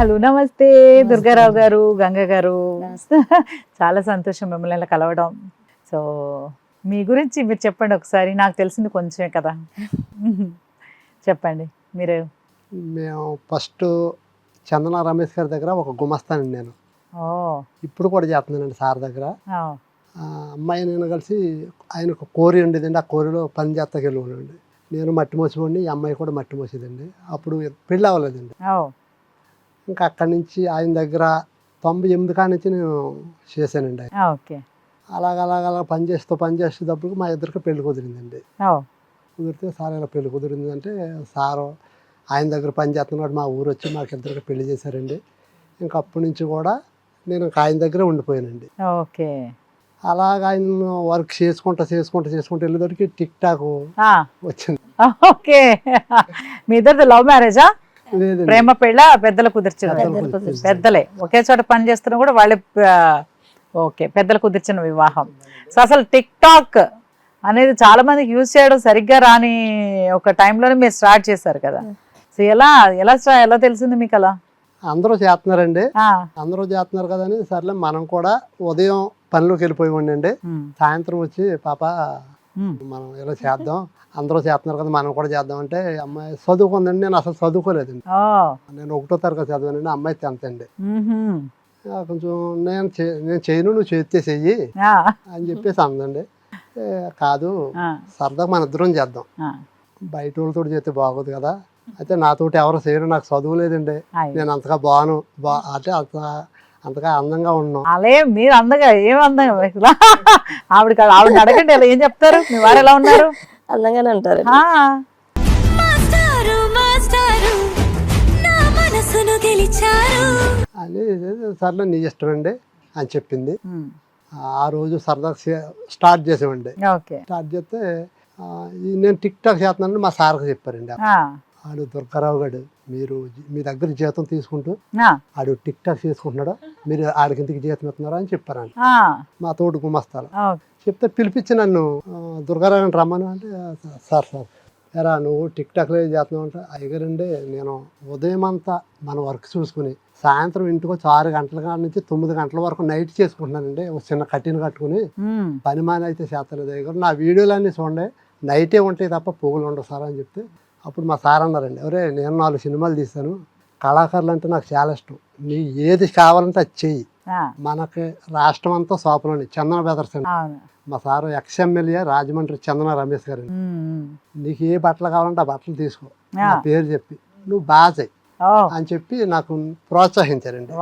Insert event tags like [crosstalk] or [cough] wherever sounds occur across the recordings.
Hello నమస్తే. దుర్గారావు గారు గంగ గారు. [laughs] చాలా సంతోషం మిమ్మల్ని ఇలా కలవడం. సో మీ గురించి మీరు చెప్పండి ఒకసారి. నాకు తెలిసింది కొంచెమే కదా. [laughs] చెప్పండి మీరు. మేము ఫస్ట్ చందన రమేష్ గారి దగ్గర ఒక గుమస్తానండి నేను ఓ. ఇప్పుడు కూడా చేస్తున్నానండి సార్ దగ్గర. ఆ, ఆ అమ్మాయి నేను కలిసి ఆయన ఒక కోరి ఉండేదండి. ఆ కోరిలో పని చేస్తాకి వెళ్ళిపోండి నేను మట్టి మోసిపోండి ఈ అమ్మాయి కూడా మట్టి మోసేదండి. అప్పుడు పెళ్ళి అవ్వలేదండి. ఓ. ఇంకా అక్కడి నుంచి ఆయన దగ్గర తొంభై ఎనిమిది కాడి నుంచి నేను చేశానండి. ఓకే. అలాగ అలాగ అలా పని చేస్తూ పని చేసేటప్పుడు మా ఇద్దరికి పెళ్ళి కుదిరిందండి. కుదిరితే సార్ ఇలా పెళ్ళి కుదిరింది అంటే సారు ఆయన దగ్గర పని చేస్తున్నాడు మా ఊరు వచ్చి మాకు ఇద్దరికి పెళ్ళి చేశారండి. ఇంకా అప్పటి నుంచి కూడా నేను ఆయన దగ్గరే ఉండిపోయానండి. ఓకే. అలాగ ఆయన వర్క్ చేసుకుంటా చేసుకుంటా చేసుకుంటా వెళ్ళేసరికి టిక్ టాక్ వచ్చింది. ఓకే. మీ ఇద్దరిది లవ్ మ్యారేజా? ప్రేమ పెళ్ళ పెద్దలు కుదిర్చిన పెద్దలు ఒకే చోట పని చేస్తున్నా కూడా వాళ్ళే ఓకే పెద్దలు కుదిర్చిన వివాహం. సో అసలు టిక్ టాక్ అనేది చాలా మందికి యూజ్ చేయడం సరిగ్గా రాని ఒక టైంలోనే మీరు స్టార్ట్ చేశారు కదా. సో ఎలా ఎలా ఎలా తెలిసింది మీకు అలా? అందరూ చేస్తున్నారండి. అందరూ చేస్తున్నారు కదని సర్లే మనం కూడా ఉదయం పనిలోకి వెళ్ళిపోయి ఉండండి. సాయంత్రం వచ్చి పాప మనం ఇలా చేద్దాం. అందరూ చేస్తున్నారు కదా మనం కూడా చేద్దాం అంటే అమ్మాయి చదువుకుందండి. నేను అసలు చదువుకోలేదండి. నేను ఒకటో తరగతి చదివానండి. అమ్మాయి టెన్త్ అండి. కొంచెం నేను నేను చేయను నువ్వు చేస్తే చెయ్యి అని చెప్పేసి అందండి కాదు ఆ, సరదాగా మన ఇద్దరం చేద్దాం. బయట వాళ్ళతో చేస్తే బాగోదు కదా. అయితే నాతోటి ఎవరు చేయరు నాకు చదువు లేదండి. నేను అంతగా బాను బా అంటే అంత అంతగా అందంగా ఉన్నాం. అలే మీరు అందగా ఏం అందంగా? అసలు ఆవిడ కాదు ఆవిడ అడగండి ఇలా ఏం చెప్తారు? మీ వారు ఎలా ఉన్నారు? అందంగానే ఉంటారు. ఆ, మాస్టారు మాస్టారు నా మనసును గెలిచారు. అని సర్లే నీ ఇష్టం అండి అని చెప్పింది. ఉమ్, ఆ రోజు సరదాగా చే- స్టార్ట్ చేసామండి. ఓకే. స్టార్ట్ చేస్తే ఆ, ఈ నేను టిక్ టాక్ చేస్తున్నాను మా సార్కి చెప్పారండి. ఆ, ఆడు దుర్గారావు గారు మీరు మీ దగ్గర జీతం తీసుకుంటూ ఆ, ఆడు టిక్ టాక్ చేసుకుంటున్నాడు? మీరు ఆడికి ఇంటికి జీతం ఇస్తున్నారా అని చెప్పారండి మా తోడు గుమస్తాలు. చెప్తే పిలిపించి నన్ను దుర్గారావు గారిని రమ్మను అంటే "ఆ, సార్ సార్. ఎరా నువ్వు టిక్ టాక్లో చేస్తున్నావు అంటే అయ్యగారండి నేను ఉదయం అంతా మన వర్క్ చూసుకుని సాయంత్రం ఇంటికి వచ్చి ఆరు గంటల కాడ నుంచి తొమ్మిది గంటల వరకు నైట్ చేసుకుంటున్నానండి. ఒక చిన్న కట్టిన కట్టుకుని పని మాని అయితే చేస్తలేదు అయ్యగారు నా వీడియోలన్నీ చూడండి నైటే ఉంటాయి తప్ప పొగులు ఉండవు సార్ అని చెప్తే అప్పుడు మా సార్ అన్నారండి ఒరే నేను నాలుగు సినిమాలు తీస్తాను కళాకారులు అంటే నాకు చాలా ఇష్టం. నీ ఏది కావాలంటే అది చెయ్యి. మనకి రాష్ట్రం అంతా సోపలోని చందన బెదర్స్ అండి. మా sir ex MLA Rajahmundry Chandana Ramesh garu um. నీకు ఏ బట్టలు కావాలంటే ఆ బట్టలు తీసుకో. నా పేరు చెప్పి. నువ్వు బాగా చెయ్యి అని చెప్పి నాకు ప్రోత్సహించారండి.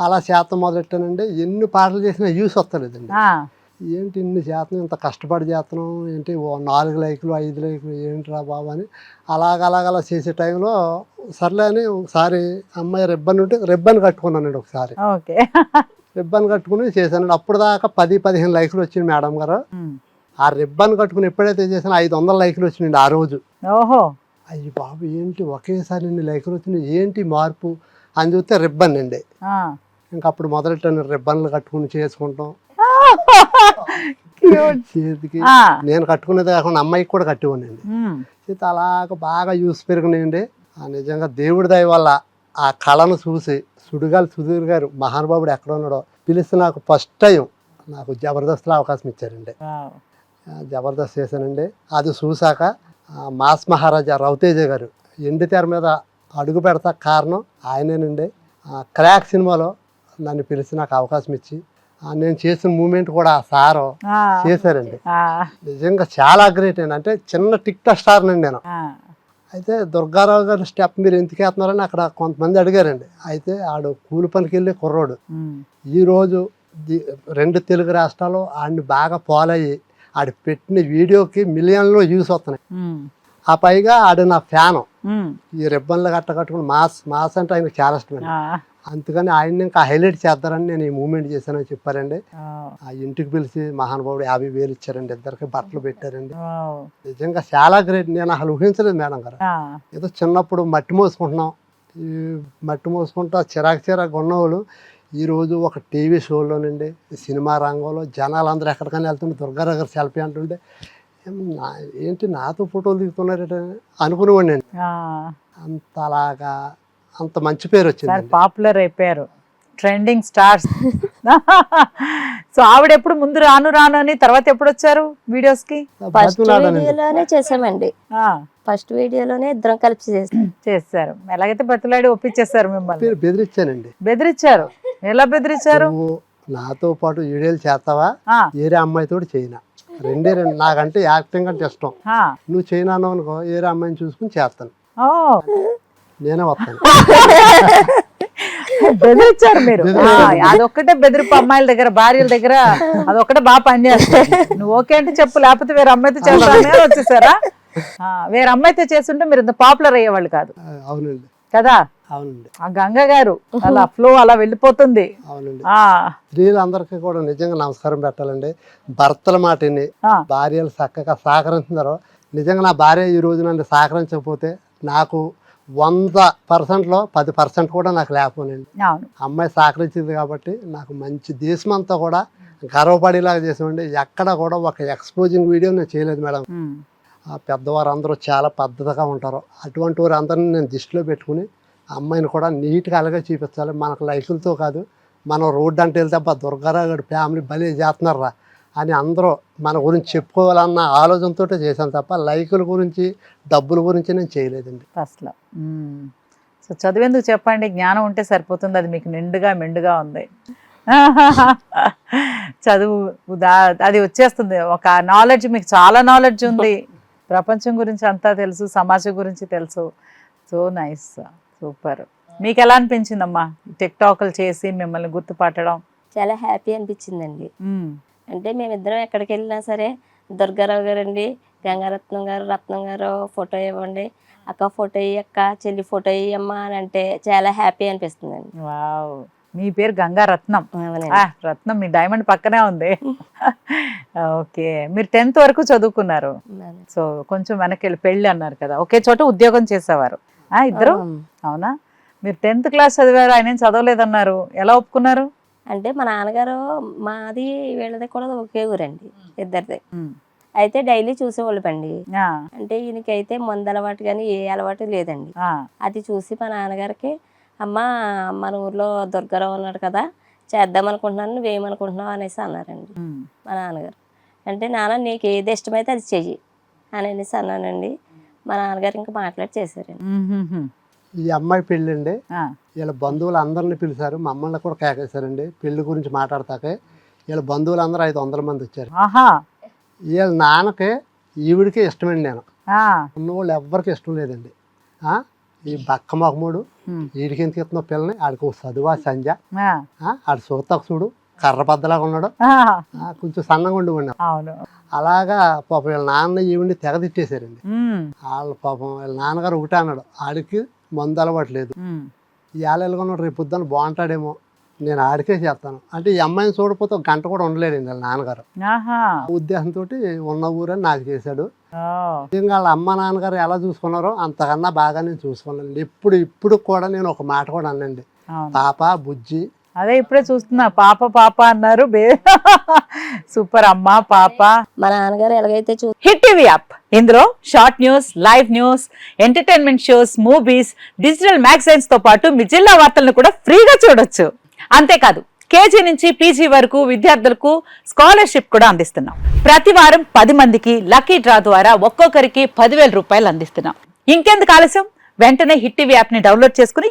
అలా చేత మొదలెట్టానండి. ఎన్ని పాటలు చేసినా యూస్ వస్తలేదండి. ఏంటి ఇన్ని చేస్తున్నాం ఇంత కష్టపడి చేస్తున్నాం ఏంటి ఓ నాలుగు లైకులు ఐదు లైకులు ఏంట్రా బాబు అని అలాగ అలాగ అలా చేసే టైంలో సర్లే అని ఒకసారి అమ్మాయి రిబ్బన్ ఉంటే రిబ్బన్ కట్టుకున్నానండి ఒకసారి. ఓకే. రిబ్బన్ కట్టుకుని చేశానండి అప్పుడు దాకా పది పదిహేను లైకులు వచ్చింది మేడం గారు. ఆ రిబ్బన్ కట్టుకుని ఎప్పుడైతే చేసానో ఐదు వందల లైకులు వచ్చినాయండి ఆ రోజు. ఓహో. అయ్యి బాబు ఏంటి ఒకేసారి ఇన్ని లైకులు వచ్చినాయి? ఏంటి మార్పు? అని చూస్తే రిబ్బన్ అండి. ఇంకా అప్పుడు మొదలెట్టాను రిబ్బన్లు కట్టుకుని చేసుకుంటాం. చేతికి. నేను కట్టుకునేది కాకుండా అమ్మాయికి కూడా ఉమ్, చేతి అలాగ బాగా యూస్ పెరిగినాయండి. ఆ నిజంగా దేవుడి దయ వల్ల ఆ కళను చూసి సుడిగాలి సుధీర్ గారు మహానుభావుడు ఎక్కడ ఉన్నాడో పిలిస్తే నాకు ఫస్ట్ టైం నాకు జబర్దస్త్లో అవకాశం ఇచ్చారండి. జబర్దస్త్ చేశానండి. అది చూశాక మాస్ మహారాజా రవితేజ గారు ఎండి తెర మీద అడుగు పెడతా కారణం ఆయనేనండి. ఆ, క్రాక్ సినిమాలో నన్ను పిలిచి నాకు అవకాశం ఇచ్చి నేను చేసిన మూమెంట్ కూడా ఆ సారు చేశారండి. నిజంగా చాలా గ్రేట్ అండి. అంటే చిన్న టిక్ టాక్ స్టార్ అండి నేను. అయితే దుర్గారావు గారి స్టెప్ మీరు ఎందుకు వేస్తున్నారని అక్కడ కొంతమంది అడిగారండి. అయితే ఆడు కూలి పనికి వెళ్ళి కుర్రోడు. ఈరోజు రెండు తెలుగు రాష్ట్రాలు ఆడిని బాగా ఫాలో అయ్యి ఆడు పెట్టిన వీడియోకి మిలియన్లో వ్యూస్ వస్తున్నాయి. ఆ పైగా ఆడు నా ఫ్యాను. ఈ రిబ్బన్లు గట్ట కట్టుకుని మాస్ మాస్ అంటే ఆయనకు చాలా ఇష్టం ఆ, అందుకని ఆయన్ని ఇంకా హైలైట్ చేద్దారని నేను ఈ మూమెంట్ చేశానని చెప్పారండి. ఆ, ఇంటికి పిలిచి మహానుభావుడు యాభై వేలు ఇచ్చారండి. ఇద్దరికి బట్టలు పెట్టారండి. నిజంగా చాలా గ్రేట్. నేను అసలు ఊహించలేదు మేడం గారు. ఏదో చిన్నప్పుడు మట్టి మోసుకుంటున్నాం. ఈ మట్టి మోసుకుంటా చిరాకు చిరాకు ఉన్నవాళ్ళు ఈరోజు ఒక టీవీ షోలోనండి సినిమా రంగంలో జనాలు అందరూ ఎక్కడికైనా వెళ్తుంటే దుర్గారావు గారు సెల్ఫీ అంటుంటే నా ఏంటి నాతో ఫోటోలు దిగుతున్నారట అనుకునేవాడిని అంత అలాగా అంత మంచి పేరు సార్ వచ్చింది పాపులర్ అయిపోయారు. ట్రెండింగ్ స్టార్స్ [laughs] సో ఆవిడ ఎప్పుడు ముందు రాను రాను అని తర్వాత ఎప్పుడు వచ్చారు వీడియోస్కి ఫస్ట్ వీడియోలోనే చేసామండి ఆ, ఫస్ట్ వీడియోలోనే ఇద్దరం కలిసి చేసాం. చేస్తారు ఎలాగైతే బతులాడి ఒప్పించేస్తారు మిమ్మల్ని. బెదిరించానండి బెదిరించారు ఎలా బెదిరించారు నువ్వు నాతో పాటు వీడియోలు చేస్తావా? ఏరే అమ్మాయితో చేయనా? రెండే రెండు నాకంటే యాక్టింగ్ అంటే ఇష్టం. నువ్వు చేయను అనుకో ఏరే అమ్మాయిని చూసుకుని చేస్తాను. ఓ. నేనే వస్తాను. [laughs] బెదిరించారు మీరు. అదొక్కటే బెదిరింపు అమ్మాయిల దగ్గర భార్యల దగ్గర అదొక్కటే బాగా పనిచేస్తుంది. నువ్వు ఓకే అంటే చెప్పు లేకపోతే వేరే అమ్మాయితో చేస్తానే వచ్చేసారా? వేరే అమ్మాయితో చేస్తుంటే మీరు ఇంత పాపులర్ అయ్యేవాళ్ళు కాదు. అవునండి. కదా? అవునండి. ఆ గంగ గారు అలా ఫ్లో అలా వెళ్ళిపోతుంది. అవునండి. స్త్రీలందరికీ కూడా నిజంగా నమస్కారం పెట్టాలండి. భర్తల మాటని భార్యలు చక్కగా సహకరిస్తున్నారు నిజంగా నా భార్య ఈ రోజు నన్ను సహకరించకపోతే నాకు వంద పర్సెంట్లో పది పర్సెంట్ కూడా నాకు లేకపోనండి అవును. అమ్మాయి సహకరించింది కాబట్టి నాకు మంచి దేశం అంతా కూడా గర్వపడేలాగా చేసామండి ఎక్కడ కూడా ఒక ఎక్స్పోజింగ్ వీడియో నేను చేయలేదు మేడం. పెద్దవారు అందరూ చాలా పద్ధతిగా ఉంటారు. అటువంటి వారు అందరిని నేను దృష్టిలో పెట్టుకుని అమ్మాయిని కూడా నీట్గా అలాగే చూపించాలి. మనకు లైఫ్లతో కాదు మనం రోడ్డు అంటే వెళ్తే అబ్బా దుర్గారావు గారి ఫ్యామిలీ బలి చేస్తున్నారా అని అందరూ మన గురించి చెప్పుకోవాలన్న ఆలోచనతో చేశాను తప్ప లైకుల గురించి డబ్బుల గురించి నేను చేయలేదండి. ఫస్ట్లో ఉమ్. సో చదివేందుకు చెప్పండి జ్ఞానం ఉంటే సరిపోతుంది అది మీకు నిండుగా మెండుగా ఉంది. [laughs] చదువు దా- అది వచ్చేస్తుంది. ఒక నాలెడ్జ్ మీకు చాలా నాలెడ్జ్ ఉంది. ప్రపంచం గురించి అంతా తెలుసు సమాజం గురించి తెలుసు. So nice super. మీకు ఎలా అనిపించిందమ్మా? టిక్ టాక్లు చేసి మిమ్మల్ని గుర్తుపట్టడం. చాలా హ్యాపీ అనిపించిందండి. అంటే మేమిద్దరం ఎక్కడికి వెళ్ళినా సరే దుర్గారావు గారు అండి గంగారత్నం గారు రత్నం గారు ఫోటో ఇవ్వండి. అక్క ఫోటో ఇయ్యి అక్క చెల్లి ఫోటో ఇయ్యమ్మా అని అంటే చాలా హ్యాపీ అనిపిస్తుందండి. వావ్. మీ పేరు గంగారత్నం. అవునండి. ఆ, రత్నం మీ డైమండ్ పక్కనే ఉంది. ఓకే. మీరు టెన్త్ వరకు చదువుకున్నారు. సో కొంచెం వెనక్కి వెళ్ళి పెళ్ళి అన్నారు కదా ఒకే చోట ఉద్యోగం చేసేవారు. ఆ ఇద్దరు? అవును. మీరు టెన్త్ క్లాస్ చదివారు ఆయన ఏం చదవలేదన్నారు. ఎలా ఒప్పుకున్నారు? అంటే మా నాన్నగారు మాది వీళ్ళది కూడా ఒకే ఊరండి ఇద్దరిది. అయితే డైలీ చూసేవాళ్ళండి ఆ, అంటే ఈయనకైతే మందు అలవాటు కానీ ఏ అలవాటు లేదండి. అది చూసి మా నాన్నగారికి అమ్మ మన ఊర్లో దుర్గారావు ఉన్నాడు కదా చేద్దాం అనుకుంటున్నాను నువ్వేమనుకుంటున్నావు అనేసి అన్నారండి మా నాన్నగారు. అంటే నాన్న నీకు ఏది ఇష్టమైతే అది చెయ్యి. అని అనేసి అన్నానండి. మా నాన్నగారు ఇంకా మాట్లాడి చేశారండి. ఈ అమ్మాయి పెళ్ళండి. ఆ, వీళ్ళ బంధువులు అందరిని పిలిచారు. మమ్మల్ని కూడా కేకేశారండి. పెళ్ళి గురించి మాట్లాడతాకే వీళ్ళ బంధువులు అందరూ ఐదు వందల మంది వచ్చారు. వీళ్ళ నాన్నకి ఈవిడికే ఇష్టమండి నేను. ఉన్న వాళ్ళు ఎవ్వరికి ఇష్టం లేదండి. ఆ? ఈ బక్క మొహముడు ఉమ్, వీడికి ఎందుకు ఇస్తున్న పిల్లని? ఆడికి ఒక చదువా సంజ? ఆడు సూతకు చూడు కర్ర బద్దలాగా ఉన్నాడు. కొంచెం సన్నగా ఉండి ఉన్నాడు అలాగా పాపం వీళ్ళ నాన్న ఈవిడిని తెగ తిట్టేశారండి. ఉమ్, వాళ్ళ పాపం వీళ్ళ నాన్నగారు ఒకటే అన్నాడు. ఆడికి మందు అలవాటు లేదు ఉమ్, ఇవాళ ఎలాగొన్నాడు? రేపు పొద్దున్న బాగుంటాడేమో. నేను ఆడికే చేస్తాను అంటే ఈ అమ్మాయిని చూడకపోతే ఒక గంట కూడా ఉండలేడండి వాళ్ళ నాన్నగారు. ఉద్దేశంతో ఉన్న ఊరని నాకు చేశాడు. నిజంగా వాళ్ళ అమ్మ నాన్నగారు ఎలా చూసుకున్నారో అంతకన్నా బాగా నేను చూసుకున్నాను. ఇప్పుడు ఇప్పుడు కూడా నేను ఒక మాట కూడా అనండి పాప బుజ్జి అదే ఇప్పుడే చూస్తున్నా. పాప పాప అన్నారు. [laughs] సూపర్ అమ్మ పాప. మా నాన్నగారు ఎలాగైతే చూ హిట్ టీవీ యాప్. ఇందులో short news live news entertainment shows movies digital మ్యాగజైన్స్తో పాటు మీ జిల్లా వార్తలను కూడా ఫ్రీగా చూడొచ్చు. అంతేకాదు కేజీ నుంచి పీజీ వరకు విద్యార్థులకు స్కాలర్షిప్ కూడా అందిస్తున్నాం. ప్రతి వారం పది మందికి లక్కీ డ్రా ద్వారా ఒక్కొక్కరికి పదివేల రూపాయలు అందిస్తున్నాం. ఇంకెందుకు ఆలస్యం? వెంటనే హిట్ టీవీ యాప్ని డౌన్లోడ్ చేసుకుని